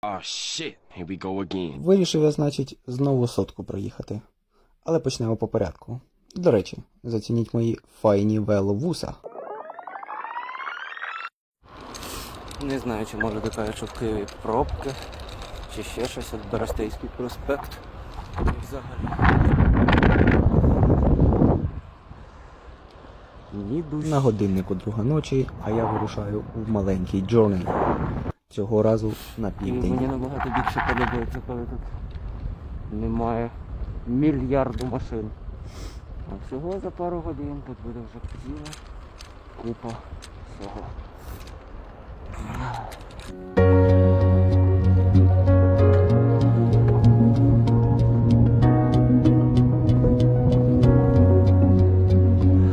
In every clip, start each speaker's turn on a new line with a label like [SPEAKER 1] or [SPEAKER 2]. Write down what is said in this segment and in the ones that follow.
[SPEAKER 1] Oh shit, here we go again.
[SPEAKER 2] Вирішив я, значить, знову сотку проїхати. Але почнемо по порядку. До речі, зацініть мої файні веловуса.
[SPEAKER 3] Не знаю, чи може така, що в Києві пробки, чи ще щось от Берестейський проспект. Взагалі.
[SPEAKER 2] На годиннику друга ночі, а я вирушаю в маленький Джорней. Цього разу на
[SPEAKER 3] І мені набагато більше подобається, коли тут немає мільярду машин. А всього за пару годин тут буде вже ціла купа всього.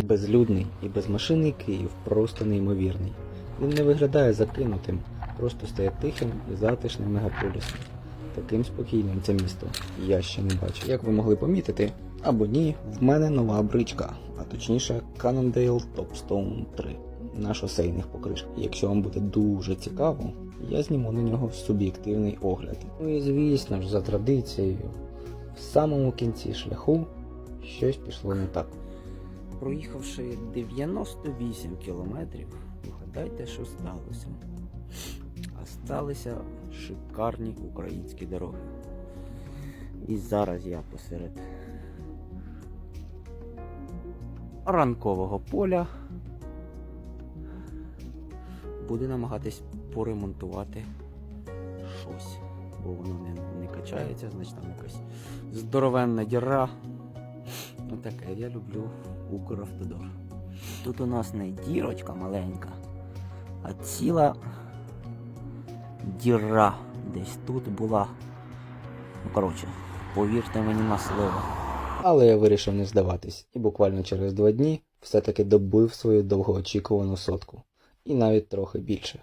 [SPEAKER 2] Безлюдний і безмашинний Київ просто неймовірний. Він не виглядає закинутим, просто стає тихим і затишним мегаполісом. Таким спокійним це місто я ще не бачив. Як ви могли помітити, або ні, в мене нова бричка, а точніше Cannondale Topstone 3 на шосейних покришках. Якщо вам буде дуже цікаво, я зніму на нього суб'єктивний огляд. Ну і звісно ж, за традицією, в самому кінці шляху щось пішло не так.
[SPEAKER 3] Проїхавши 98 кілометрів, вгадайте, що сталося. Сталися шикарні українські дороги. І зараз я посеред ранкового поля буду намагатись поремонтувати щось. Бо воно не, не качається, значить там якась здоровенна діра. Ну таке, я люблю Укравтодор. Тут у нас не дірочка маленька, а ціла діра десь тут була. Ну, коротше, повірте мені на слово.
[SPEAKER 2] Але я вирішив не здаватись і буквально через два дні все-таки добив свою довгоочікувану сотку. І навіть трохи більше.